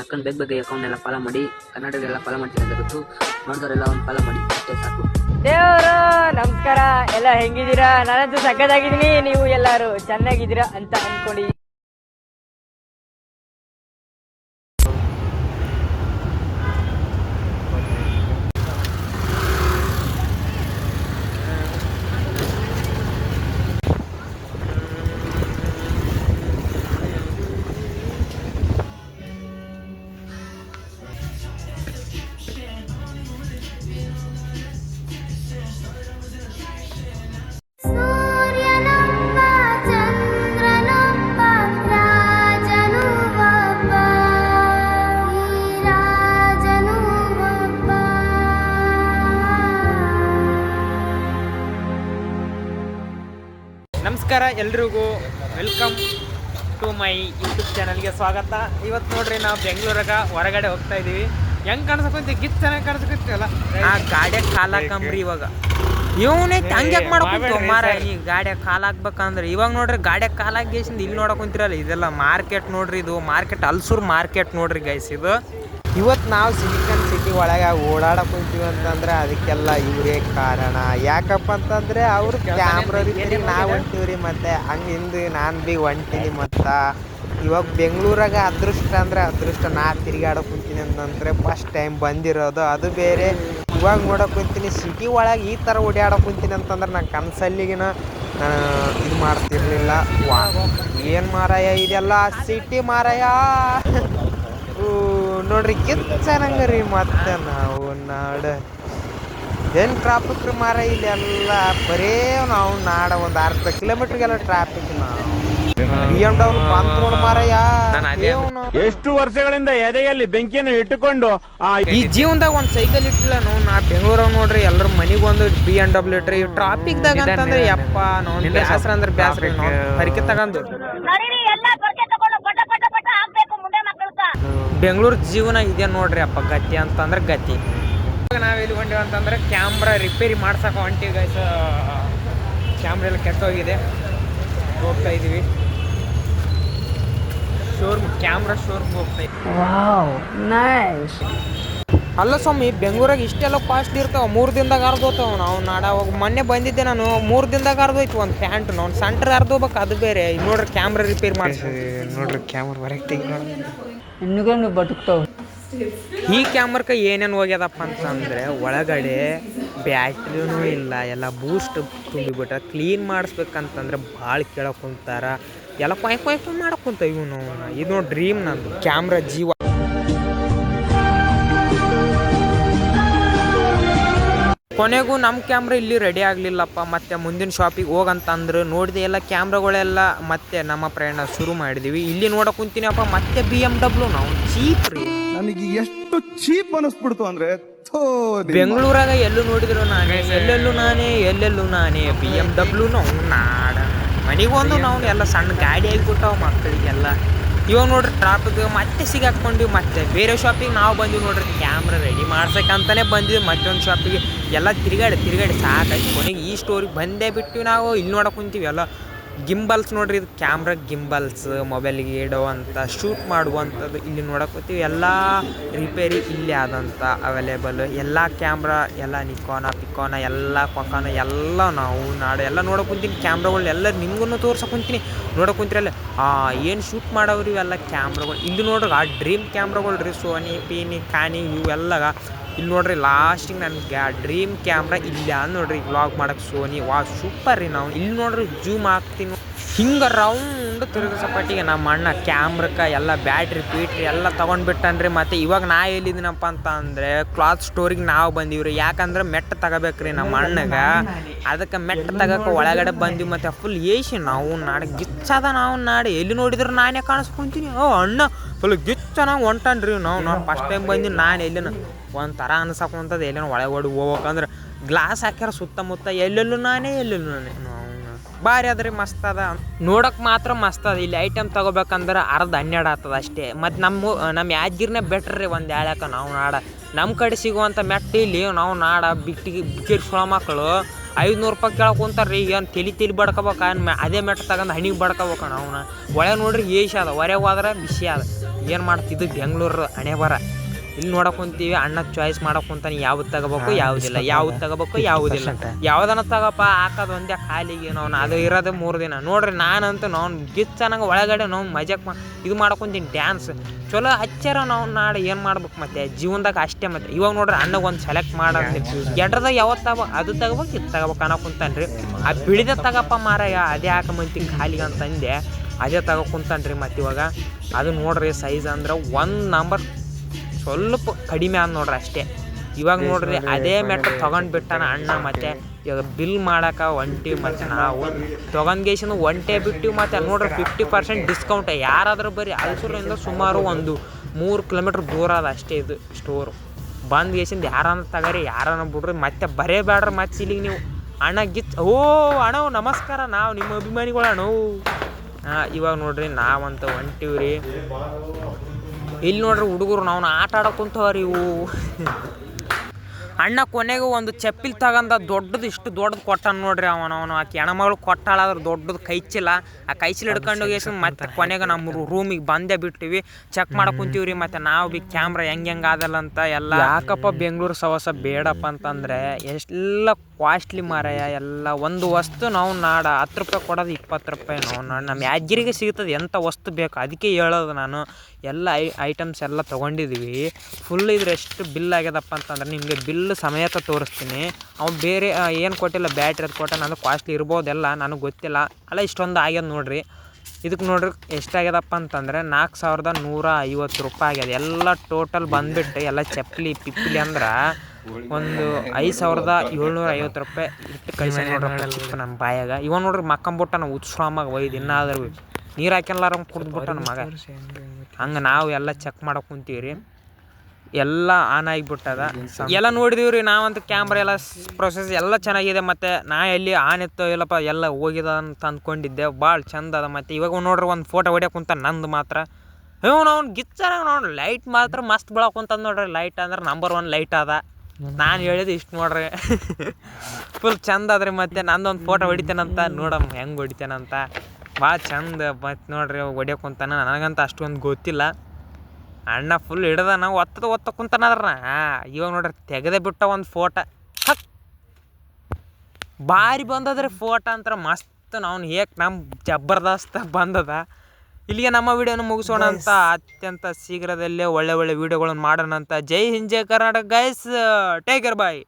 ಟಕ್ಕನ್ ಬೇಗ ಬೇಗ ಅಕೌಂಟ್ ಎಲ್ಲ ಫಾಲೋ ಮಾಡಿ ಕನ್ನಡದೆಲ್ಲ ಫಾಲೋ ಮಾಡ್ತೀನಿ ಅಂತ ಗೊತ್ತು. ನೋಡಿದವರೆಲ್ಲ ಒಂದು ಫಾಲೋ ಮಾಡಿ, ಅಷ್ಟೇ ಸಾಕು. ದೇವರು, ನಮಸ್ಕಾರ. ಎಲ್ಲ ಹೆಂಗಿದ್ದೀರಾ? ನಾನಂತೂ ಸಕ್ಕತ್ತಾಗಿದ್ದೀನಿ ನೀವು ಎಲ್ಲರೂ ಚೆನ್ನಾಗಿದ್ದೀರಾ ಅಂತ ಅನ್ಕೊಂಡಿದ್ದೀನಿ ನಮಸ್ಕಾರ ಎಲ್ರಿಗೂ ವೆಲ್ಕಮ್ ಟು ಮೈ ಯೂಟ್ಯೂಬ್ ಚಾನಲ್ಗೆ ಸ್ವಾಗತ. ಇವತ್ತು ನೋಡ್ರಿ ನಾವು ಬೆಂಗಳೂರಾಗ ಹೊರಗಡೆ ಹೋಗ್ತಾ ಇದೀವಿ. ಹೆಂಗ್ ಕಾಣಿಸ್ಕೊಂತ ಗಿತ್ ಚೆನ್ನಾಗಿ ಕಾಣಿಸ್ಕೊತೀವಲ್ಲ ಆ ಗಾಡಿಯಾಗ ಕಾಲ್ ಹಾಕಂಬ್ರಿ ಇವಾಗ. ಇವನೇ ಹಂಗ್ಯಾಕ್ ಮಾಡ್ಕೊಂತ ಮಾರ ಈ ಗಾಡಿಯಾಗ ಕಾಲ್ ಹಾಕ್ಬೇಕಂದ್ರೆ ಇವಾಗ ನೋಡ್ರಿ ಗಾಡಿಯಾಗ ಕಾಲ್ ಹಾಕಿ ಇಲ್ಲಿ ನೋಡಕ್ ಕುಂತಿರಲ್ಲ ಇದೆಲ್ಲ ಮಾರ್ಕೆಟ್ ನೋಡ್ರಿ ಇದು ಮಾರ್ಕೆಟ್ ಅಲ್ಸೂರ್ ಮಾರ್ಕೆಟ್ ನೋಡ್ರಿ ಗೈಸ್ ಇದು. ಇವತ್ತು ನಾವು ಸಿಲಿಕಾನ್ ಸಿಟಿ ಒಳಗೆ ಓಡಾಡಕ್ಕೆ ಕುಂತೀವಿ ಅಂತಂದ್ರೆ ಅದಕ್ಕೆಲ್ಲ ಇವರೇ ಕಾರಣ. ಯಾಕಪ್ಪ ಅಂತಂದ್ರೆ ಅವರು ಕ್ಯಾಮ್ರಾ ನಾವು ಹೊಂಟೀವ್ರಿ ಮತ್ತೆ. ಹಂಗಿಂದು ನಾನು ಬಿ ಹೊಂಟೀನಿ ಮತ್ತ. ಇವಾಗ ಬೆಂಗಳೂರಾಗ ಅದೃಷ್ಟ ಅಂದ್ರೆ ಅದೃಷ್ಟ. ನಾ ತಿರುಗಾಡಕ್ ಕುಂತೀನಿ ಅಂತಂದ್ರೆ ಫಸ್ಟ್ ಟೈಮ್ ಬಂದಿರೋದು. ಅದು ಬೇರೆ. ಇವಾಗ ನೋಡಕ್ ಕುಂತೀನಿ. ಸಿಟಿ ಒಳಗೆ ಈ ಥರ ಓಡಾಡಕ್ ಕುಂತೀನಿ ಅಂತಂದ್ರೆ ನಾನು ಕನಸಲ್ಲಿಗಿನ ಇದು ಮಾಡ್ತಿರ್ಲಿಲ್ಲ. ವಾ ಏನು ಮಾರಾಯ ಇದೆಲ್ಲ? ಸಿಟಿ ಮಾರಾಯ. ನೋಡ್ರಿ ಕಿಚ್ಚನಂಗ ರೀ ಮತ್ತೆ ನಾವು ನಾಡ. ಏನ್ ಟ್ರಾಫಿಕ್ ರೀ ಮಾರ ಇಲ್ಲೆಲ್ಲ ಬರೇ ನಾವು ನಾಡ ಒಂದು ಅರ್ಧ ಕಿಲೋಮೀಟ್ರಿಗೆಲ್ಲ ಟ್ರಾಫಿಕ್ ನಾವು. ಬಿ ಡಬ್ಲ್ಯೂ ಬಂದ್ ನೋಡ್ ಮಾರಯ್ಯ ಏವ್ನು? ಎಷ್ಟು ವರ್ಷಗಳಿಂದ ಎದೆಯಲ್ಲಿ ಬೆಂಕಿಯನ್ನು ಇಟ್ಟುಕೊಂಡು ಆ ಈ ಜೀವನದಾಗ ಒಂದ್ ಸೈಕಲ್ ಇಟ್ಟಿಲ್ಲ ನಾವು ನಾ ಬೆಂಗಳೂರ ನೋಡ್ರಿ ಎಲ್ಲರ ಮನಿಗೆ ಒಂದು ಬಿ ಎನ್ ಡಬ್ಲ್ಯೂ ಇಟ್ರಿ. ಟ್ರಾಫಿಕ್ದಾಗ ಅಂತಂದ್ರೆ ಯಪ್ಪ ನೋಡ್ರಿ ಬ್ಯಾಸ್ರ ಅಂದ್ರೆ ಬ್ಯಾಸ್ರ ಹರಿಕೆ ತಗೊಂಡು. ಬೆಂಗಳೂರು ಜೀವನ ಇದೆ ನೋಡ್ರಿ ಅಪ್ಪ ಗತಿ ಅಂತಂದ್ರೆ ಗತಿ. ಇವಾಗ ನಾವು ಎಲ್ಲಿ ಹೊಂಟಿವಿ ಅಂತಂದ್ರೆ ಕ್ಯಾಮ್ರಾ ರಿಪೇರಿ ಮಾಡ್ಸಕ್ಕೆ ಹೊಂಟಿವಿ ಗೈಸ ಕ್ಯಾಮ್ರ ಎಲ್ಲ ಕೆಟ್ಟೋಗಿದೆ. ಹೋಗ್ತಾ ಇದೀವಿ. ಶೋರೂಮ್ ಕ್ಯಾಮ್ರಾ ಶೋರೂಮ್ ಹೋಗ್ತಾ ಇದೀವಿ ಅಲ್ಲ ಸ್ವಾಮಿ ಬೆಂಗ್ಳೂರಾಗ ಇಷ್ಟೆಲ್ಲ ಫಾಸ್ಟ್ ಇರ್ತಾವ ಮೂರು ದಿನದಾಗ ಅರ್ಧೋತಾವ ನಾವು ನಾಡ ಅವಾಗ ಮೊನ್ನೆ ಬಂದಿದ್ದೆ ನಾನು ಮೂರು ದಿನದಾಗ ಅರ್ಧೋಯ್ತು ಒಂದು ಪ್ಯಾಂಟ್ ನಾವು ಸೆಂಟ್ರ್ ಅರ್ಧೋಗ್ಬೇಕು ಅದು ಬೇರೆ. ನೋಡ್ರಿ ಕ್ಯಾಮ್ರಾ ರಿಪೇರ್ ಮಾಡಿಸಿ. ನೋಡ್ರಿ ಕ್ಯಾಮ್ರಾ ತೆಗಿ ನೋಡಿ. ಇನ್ನೂ ಬದುಕ್ತಾವ. ಈ ಕ್ಯಾಮ್ರಕ್ಕೆ ಏನೇನು ಹೋಗ್ಯದಪ್ಪ ಅಂತಂದರೆ ಒಳಗಡೆ ಬ್ಯಾಟ್ರಿನೂ ಇಲ್ಲ ಎಲ್ಲ ಬೂಸ್ಟ್ ತುಂಬಿಬಿಟ್ರೆ ಕ್ಲೀನ್ ಮಾಡಿಸ್ಬೇಕಂತಂದ್ರೆ ಭಾಳ ಕೇಳಕ್ಕೆ ಕುಂತಾರ. ಎಲ್ಲ ಕೊಯ್ ಕೊಯ್ ಮಾಡಕ್ಕೆ ಮಾಡಕ್ ಕುಂತ ಇವನು ಇದು ನೋಡಿ ಡ್ರೀಮ್ ನಂದು. ಕ್ಯಾಮ್ರಾ ಜೀವ ಕೊನೆಗೂ ನಮ್ಮ ಕ್ಯಾಮ್ರ ಇಲ್ಲಿ ರೆಡಿ ಆಗಲಿಲ್ಲಪ್ಪ. ಮತ್ತು ಮುಂದಿನ ಶಾಪಿಗೆ ಹೋಗಂತಂದ್ರೆ ನೋಡಿದೆ ಎಲ್ಲ ಕ್ಯಾಮ್ರಾಗಳೆಲ್ಲ ಮತ್ತೆ ನಮ್ಮ ಪ್ರಯಾಣ ಶುರು ಮಾಡಿದ್ವಿ. ಇಲ್ಲಿ ನೋಡೋ ಕುಂತೀನಪ್ಪ ಮತ್ತೆ ಬಿ ಎಂ ಡಬ್ಲ್ಯೂ ನಾವು ಚೀಪ್ ರೀ. ನನಗೆ ಎಷ್ಟು ಚೀಪ್ ಅನಿಸ್ಬಿಡ್ತು ಅಂದ್ರೆ ಬೆಂಗಳೂರಾಗ ಎಲ್ಲೂ ನೋಡಿದ್ರು ನಾನೇ ಎಲ್ಲೆಲ್ಲೂ ನಾನೇ ಎಲ್ಲೆಲ್ಲೂ ನಾನೇ ಬಿ ಎಂ ಡಬ್ಲ್ಯೂ ನಾವು ನಾಡ. ಮನೆಗೊಂದು ನಾವು ಎಲ್ಲ ಸಣ್ಣ ಗಾಡಿ ಆಗಿಬಿಟ್ಟಾವ ಮಕ್ಕಳಿಗೆಲ್ಲ ಇವಾಗ ನೋಡ್ರಿ ಟ್ರಾಫಿಕ್ ಮತ್ತೆ ಸಿಗಾಕೊಂಡ್ವಿ ಮತ್ತೆ ಬೇರೆ ಶಾಪಿಗೆ ನಾವು ಬಂದಿವಿ ನೋಡ್ರಿ ಕ್ಯಾಮ್ರಾ ರೆಡಿ ಮಾಡ್ಸಕ್ಕಂತಾನೆ ಬಂದಿವಿ, ಮತ್ತೊಂದು ಶಾಪಿಗೆ ಎಲ್ಲ ತಿರುಗಾಡಿ ತಿರುಗಾಡಿ ಸಾಕಾಯ್ತು. ಕೊನೆಗೆ ಈ ಸ್ಟೋರಿಗೆ ಬಂದೇ ಬಿಟ್ಟು ನಾವು, ಇಲ್ಲಿ ನೋಡಕ್ಕೆ ಕುಂತೀವಿ ಎಲ್ಲ. ಗಿಂಬಲ್ಸ್ ನೋಡ್ರಿ, ಇದು ಕ್ಯಾಮ್ರಾ ಗಿಂಬಲ್ಸ್, ಮೊಬೈಲ್ಗೆ ಇಡುವಂಥ, ಶೂಟ್ ಮಾಡುವಂಥದ್ದು ಇಲ್ಲಿ ನೋಡಕೋತೀವಿ ಎಲ್ಲ ರಿಪೇರಿ ಇಲ್ಲಿ ಆದಂಥ ಅವೈಲೇಬಲ್ ಎಲ್ಲ ಕ್ಯಾಮ್ರಾ, ಎಲ್ಲ ನಿಕೋನ ಪಿಕೋನ ಎಲ್ಲ ಕೊಕಾನ ಎಲ್ಲ ನಾವು ನಾಡು ಎಲ್ಲ ನೋಡಕ್ಕೆ ಕುಂತೀನಿ. ಕ್ಯಾಮ್ರಾಗಳು ಎಲ್ಲ ನಿಮ್ಗೂ ತೋರ್ಸೋಕೆ ಕುಂತೀನಿ. ನೋಡೋಕೆ ಏನು ಶೂಟ್ ಮಾಡೋರು ಇವೆಲ್ಲ ಕ್ಯಾಮ್ರಾಗಳು. ಇಲ್ಲಿ ನೋಡ್ರಿ, ಆ ಡ್ರೀಮ್ ಕ್ಯಾಮ್ರಾಗಳು ರೀ ಸೋನಿ, ಪೀನಿ ಕಾನಿ ಇವೆಲ್ಲ ಇಲ್ಲಿ ನೋಡ್ರಿ, ಲಾಸ್ಟಿಗೆ ನನ್ನ ಗ್ಯಾ, ಡ್ರೀಮ್ ಕ್ಯಾಮ್ರಾ ಇಲ್ಲ ನೋಡ್ರಿ ವ್ಲಾಗ್ ಮಾಡಕ್ಕೆ ಸೋನಿ. ವಾ ಸೂಪರ್ ರೀ ನಾವು. ಇಲ್ಲಿ ನೋಡ್ರಿ ಜೂಮ್ ಹಾಕ್ತೀನಿ. ಹಿಂಗೆ ರೌಂಡ್ ತಿರುಗ ಸಪಾಟಿಗೆ ನಮ್ಮ ಅಣ್ಣ ಕ್ಯಾಮ್ರಕ್ಕೆ ಎಲ್ಲ ಬ್ಯಾಟ್ರಿ ಪೀಟ್ರಿ ಎಲ್ಲ ತೊಗೊಂಡ್ಬಿಟ್ಟನ್ರಿ. ಮತ್ತು ಇವಾಗ ನಾ ಎಲ್ಲಿದ್ದೀನಪ್ಪ ಅಂತ ಅಂದರೆ ಕ್ಲಾತ್ ಸ್ಟೋರಿಗೆ ನಾವು ಬಂದೀವ್ರಿ. ಯಾಕಂದ್ರೆ ಮೆಟ್ಟ ತಗೋಬೇಕ್ರಿ ನಮ್ಮ ಅಣ್ಣಗೆ. ಅದಕ್ಕೆ ಮೆಟ್ಟ ತಗೋಕೆ ಒಳಗಡೆ ಬಂದ್ವಿ ಮತ್ತು ಫುಲ್ ಏಸಿ ನಾವು ನಾಡ ಗಿಚ್ಚದ ನಾವು ನಾಡಿ. ಎಲ್ಲಿ ನೋಡಿದ್ರು ನಾನೇ ಕಾಣಿಸ್ಕೊಂತೀನಿ. ಓ, ಅಣ್ಣ ಫುಲ್ ಗಿಚ್ಚನಾಗ ಹೊಂಟನ್ರಿ ನಾವು. ನಾವು ಫಸ್ಟ್ ಟೈಮ್ ಬಂದಿನಿ, ನಾನು ಎಲ್ಲಿನ ಒಂದು ಥರ ಅನ್ಸಕೊಂತದ ಎಲ್ಲೇನೋ ಒಳಗೆ ಓಡಿ ಹೋಗ್ಬೇಕಂದ್ರೆ ಗ್ಲಾಸ್ ಹಾಕ್ಯಾರ ಸುತ್ತಮುತ್ತ ಎಲ್ಲೆಲ್ಲೂ ನಾನೇ ಎಲ್ಲೆಲ್ಲೂ ನಾನೇ. ಭಾರಿ ಅದ್ರಿ ಮಸ್ತ್ ಅದ. ನೋಡಕ್ ಮಾತ್ರ ಮಸ್ತ್ ಅದ. ಇಲ್ಲಿ ಐಟಮ್ ತಗೋಬೇಕಂದ್ರೆ ಅರ್ಧ ಹನ್ನೆರಡು ಆಗ್ತದ ಅಷ್ಟೇ. ಮತ್ತು ನಮ್ಮ ನಮ್ಮ ಯಾದಗಿರಿನೇ ಬೆಟ್ರ್ ರೀ ಒಂದು ಹೇಳಕ್ಕೆ ನಾವು ನಾಡ. ನಮ್ಮ ಕಡೆ ಸಿಗುವಂಥ ಮೆಟ್ಟ ಇಲ್ಲಿ ನಾವು ನಾಡ ಬಿಟ್ಟಿಗೆ ಬಿಟ್ಟಿರ್ಸೋ ಮಕ್ಕಳು ಐದುನೂರು ರೂಪಾಯಿ ಕೇಳಕ್ಕೆ ಕುಂತಾರ್ರಿ. ಈಗ ಏನು ತಲೆ ತಲೆ ಬಡ್ಕೋಬೇಕು? ಅದೇ ಮೆಟ್ಟ ತಗೊಂಡು ಹಣಿಗೆ ಬಡ್ಕೋಬೇಕು ನಾವು ಒಳಗೆ ನೋಡ್ರಿ ಏಷ್ ಅದ. ಹೊರಗೆ ಹೋದ್ರೆ ಬಿಸಿ ಅದ. ಏನು ಮಾಡ್ತಿದ್ದು ಬೆಂಗಳೂರು ಹಣೆ ಬರ. ಇಲ್ಲಿ ನೋಡಕ್ ಕುಂತೀವಿ ಅಣ್ಣ ಚಾಯ್ಸ್ ಮಾಡಕ್ ಕುಂತಾನೆ ಯಾವ್ದು ತಗೋಬೇಕು ಯಾವುದಿಲ್ಲ. ಯಾವ್ದು ತಗೋಬೇಕು ಯಾವುದಿಲ್ಲ. ಯಾವ್ದನ್ನ ತಗಪ್ಪ ಹಾಕೋದು ಒಂದೇ ಖಾಲಿಗೆ ನಾವು ಅದು ಇರೋದು ಮೂರು ದಿನ. ನೋಡ್ರಿ ನಾನಂತೂ ನಾವು ಗಿಚ್ಚ ನಂಗೆ ಒಳಗಡೆ ನಾವು ಮಜಾಕ್ ಮಾ ಇದು ಮಾಡ್ಕೊಂತೀನಿ ಡ್ಯಾನ್ಸ್ ಚಲೋ ಹಚ್ಚಾರ ನಾವು ನಾಳೆ ಏನು ಮಾಡ್ಬೇಕು ಮತ್ತೆ? ಜೀವನದಾಗ ಅಷ್ಟೇ ಮತ್ತೆ. ಇವಾಗ ನೋಡ್ರಿ ಅಣ್ಣಗೆ ಒಂದು ಸೆಲೆಕ್ಟ್ ಮಾಡೋದು ಎಡ್ರದಾಗ ಯಾವತ್ತು ತಗೋ ಅದು ತಗೋಬೇಕು ಇದು ತಗೋಬೇಕು ಅನ್ನೋ ಕುಂತಾನ್ರಿ. ಆ ಬಿಳಿದ ತಗಪ್ಪ ಮಾರಾಯ ಅದೇ ಹಾಕಂಬಂತಿ ಖಾಲಿಗೆ ಅಂತಂದೆ ಅದೇ. ತಗೋ ಕುಂತಾನ್ರಿ ಮತ್ತೆ ಇವಾಗ. ಅದು ನೋಡ್ರಿ ಸೈಜ್ ಅಂದ್ರೆ ಒಂದು ನಂಬರ್ ಸ್ವಲ್ಪ ಕಡಿಮೆ ಆದ್ ನೋಡ್ರಿ ಅಷ್ಟೇ. ಇವಾಗ ನೋಡ್ರಿ ಅದೇ ಮೆಟ್ರ್ ತಗೊಂಡ್ ಬಿಟ್ಟಾನ ಅಣ್ಣ ಮತ್ತೆ ಇವಾಗ ಬಿಲ್ ಮಾಡಕ ಒಂಟಿ ಮತ್ತೆ ನಾವು ತಗೊಂಡ್ಗೇಸಿನ ಒಂಟೆ ಬಿಟ್ಟಿವಿ ಮತ್ತೆ ನೋಡ್ರಿ ಫಿಫ್ಟಿ ಪರ್ಸೆಂಟ್ ಡಿಸ್ಕೌಂಟ್ ಯಾರಾದ್ರೂ ಬರೀ ಅಲ್ಸೂರಿಂದ ಸುಮಾರು ಒಂದು ಮೂರು ಕಿಲೋಮೀಟ್ರ್ ದೂರ ಅದ ಅಷ್ಟೇ ಇದು ಸ್ಟೋರು ಬಂದು ಗೇಸಿಂದ ಯಾರನ್ನ ತಗರಿ ಯಾರನ್ನ ಬಿಡ್ರಿ ಮತ್ತೆ ಬರೇ ಬೇಡ್ರಿ ಮತ್ತೆ ಇಲ್ಲಿಗೆ ನೀವು. ಅಣ್ಣ ಗಿಚ್ ಓ ಅಣ್ಣ ನಮಸ್ಕಾರ. ನಾವು ನಿಮ್ಮ ಅಭಿಮಾನಿಗಳು ಅಣ್ಣ ಹಾಂ ಇವಾಗ ನೋಡ್ರಿ ನಾವಂತ ಹೊಂಟಿವ್ರಿ ಇಲ್ಲಿ ನೋಡ್ರಿ ಹುಡುಗರು ನಾವು ಆಟ ಆಡಕ್ ಕುಂತವ್ರಿ ಇವು. ಅಣ್ಣ ಕೊನೆಗೆ ಒಂದು ಚಪ್ಪಿಲ್ ತಗಂದ ದೊಡ್ಡದು ಇಷ್ಟು ದೊಡ್ಡದು ಕೊಟ್ಟಾನ ನೋಡ್ರಿ ಅವನ ಅವನು ಆಕೆ ಹೆಣ್ಮಗಳು ಕೊಟ್ಟಾಳಾದ್ರೆ ದೊಡ್ಡದು ಕೈಚಿಲ್ಲ ಆ ಕೈಚಿಲ್ ಹಿಡ್ಕೊಂಡು ಹೋಗಿ ಮತ್ತೆ ಕೊನೆಗೆ ನಮ್ಮ ರೂಮಿಗೆ ಬಂದೇ ಬಿಟ್ಟಿವಿ ಚೆಕ್ ಮಾಡಕ್ ಕುಂತೀವ್ರಿ ಮತ್ತೆ ನಾವು ಬಿ ಕ್ಯಾಮ್ರಾ ಹೆಂಗ್ ಹೆಂಗ್ ಆದಲ್ಲ ಅಂತ ಎಲ್ಲ. ಯಾಕಪ್ಪ ಬೆಂಗಳೂರು ಸವಸ ಬೇಡಪ್ಪ ಅಂತಂದ್ರೆ ಎಲ್ಲ ಕಾಸ್ಟ್ಲಿ ಮಾರಾಯ, ಎಲ್ಲ ಒಂದು ವಸ್ತು ನಾವು ನಾಡ ಹತ್ತು ರೂಪಾಯಿ ಕೊಡೋದು ಇಪ್ಪತ್ತು ರೂಪಾಯಿ ನಾವು. ನಮ್ಮ ಯಾದಗಿರಿಗೆ ಸಿಗ್ತದೆ ಎಂಥ ವಸ್ತು ಬೇಕು, ಅದಕ್ಕೆ ಹೇಳೋದು ನಾನು. ಎಲ್ಲ ಐ ಐಟಮ್ಸ್ ಎಲ್ಲ ತೊಗೊಂಡಿದ್ದೀವಿ ಫುಲ್ ಇದ್ರೆ ಎಷ್ಟು ಬಿಲ್ ಆಗ್ಯದಪ್ಪ ಅಂತಂದ್ರೆ ನಿಮಗೆ ಬಿಲ್ ಸಮೇತ ತೋರಿಸ್ತೀನಿ. ಅವ್ನು ಬೇರೆ ಏನು ಕೊಟ್ಟಿಲ್ಲ ಬ್ಯಾಟ್ರಿ ಅದು ಕೊಟ್ಟ ನಾನು ಕಾಸ್ಟ್ಲಿ ಇರ್ಬೋದೆಲ್ಲ, ನನಗೆ ಗೊತ್ತಿಲ್ಲ. ಅಲ್ಲ, ಇಷ್ಟೊಂದು ಆಗ್ಯದ ನೋಡ್ರಿ. ಇದಕ್ಕೆ ನೋಡ್ರಿ ಎಷ್ಟಾಗ್ಯದಪ್ಪ ಅಂತಂದ್ರೆ ನಾಲ್ಕು ಸಾವಿರದ ನೂರ ಐವತ್ತು ರೂಪಾಯಿ ಆಗ್ಯದ. ಎಲ್ಲ ಟೋಟಲ್ ಬಂದುಬಿಟ್ಟು ಎಲ್ಲ ಚಪ್ಪಲಿ ಪಿಪ್ಪಲಿ ಅಂದ್ರೆ ಒಂದು ಐದು ಸಾವಿರದ ಏಳ್ನೂರ ಐವತ್ತು ರೂಪಾಯಿ ಇಟ್ಟು ಕಳಿಸಿ ನೋಡ್ರಪ್ಪ ನಮ್ಮ ಬಾಯಾಗ. ಇವ ನೋಡ್ರಿ ಮಕ್ಕಂಬಿಟ್ಟ ನಾವು ಉತ್ಸ್ರಾಮಾಗ ಒಯ್ದು ಇನ್ನಾದ್ರೂ ನೀರು ಹಾಕ್ಯಲ್ಲಾರ ಕುಡ್ದ್ಬಿಟ್ಟ ನಮ್ಮ ಮಗ. ಹಂಗೆ ನಾವು ಎಲ್ಲ ಚೆಕ್ ಮಾಡಕ್ ಕುಂತೀವ್ರಿ. ಎಲ್ಲ ಆನ್ ಆಗಿಬಿಟ್ಟದ. ಎಲ್ಲ ನೋಡಿದೀವಿ ರೀ ನಾವಂತೂ ಕ್ಯಾಮ್ರಾ ಎಲ್ಲ ಪ್ರೊಸೆಸ್ ಎಲ್ಲ ಚೆನ್ನಾಗಿದೆ, ಮತ್ತು ನಾ ಎಲ್ಲಿ ಆನ್ ಇತ್ತು ಇಲ್ಲಪ್ಪ, ಎಲ್ಲ ಹೋಗಿದ ಅಂತ ಅಂದ್ಕೊಂಡಿದ್ದೆ. ಭಾಳ ಚಂದ ಅದ ಮತ್ತು. ಇವಾಗ ನೋಡ್ರಿ, ಒಂದು ಫೋಟೋ ಹೊಡಿಯೋ ಕುಂತ ನಂದು ಮಾತ್ರ. ಹ್ಞೂ ನಾವು ಗಿಚ್ಚನಾಗ ನೋಡ್ರಿ ಲೈಟ್ ಮಾತ್ರ ಮಸ್ತ್ ಬೆಳಕು ಕುಂತದ ನೋಡ್ರಿ. ಲೈಟ್ ಅಂದ್ರೆ ನಂಬರ್ ಒನ್ ಲೈಟ್ ಅದ. ನಾನು ಹೇಳಿದ್ದು ಇಷ್ಟು ನೋಡ್ರಿ. ಫುಲ್ ಚಂದ ಅದ್ರಿ ಮತ್ತೆ. ನಂದೊಂದು ಫೋಟೋ ಹೊಡಿತೇನಂತ ನೋಡಮ್ಮ ಹೆಂಗೆ ಹೊಡಿತೇನಂತ. ಭಾಳ ಚಂದ ಮತ್ತು ನೋಡ್ರಿ ಹೊಡ್ಯಕ್ಕೆ ಕುಂತಾನ. ನನಗಂತ ಅಷ್ಟೊಂದು ಗೊತ್ತಿಲ್ಲ. ಅಣ್ಣ ಫುಲ್ ಹಿಡ್ದ ನಾವು ಒತ್ತದ ಒತ್ತ ಕುಂತನದ್ರ ಇವಾಗ ನೋಡ್ರಿ ತೆಗೆದೇ ಬಿಟ್ಟ ಒಂದು ಫೋಟೋ ಹಕ್ ಭಾರಿ ಬಂದದ್ರಿ ಫೋಟೋ ಅಂತರ ಮಸ್ತ್ ನಾವು ಹೇಗೆ ನಮ್ಮ ಜಬರ್ದಸ್ತ ಬಂದದ. ಇಲ್ಲಿಗೆ ನಮ್ಮ ವಿಡಿಯೋನ ಮುಗಿಸೋಣ ಅಂತ ಅತ್ಯಂತ ಶೀಘ್ರದಲ್ಲೇ ಒಳ್ಳೆ ಒಳ್ಳೆ ವಿಡಿಯೋಗಳನ್ನು ಮಾಡೋಣ ಅಂತ ಜೈ ಹಿಂಜೆ ಜೈ Karnataka guys take care bye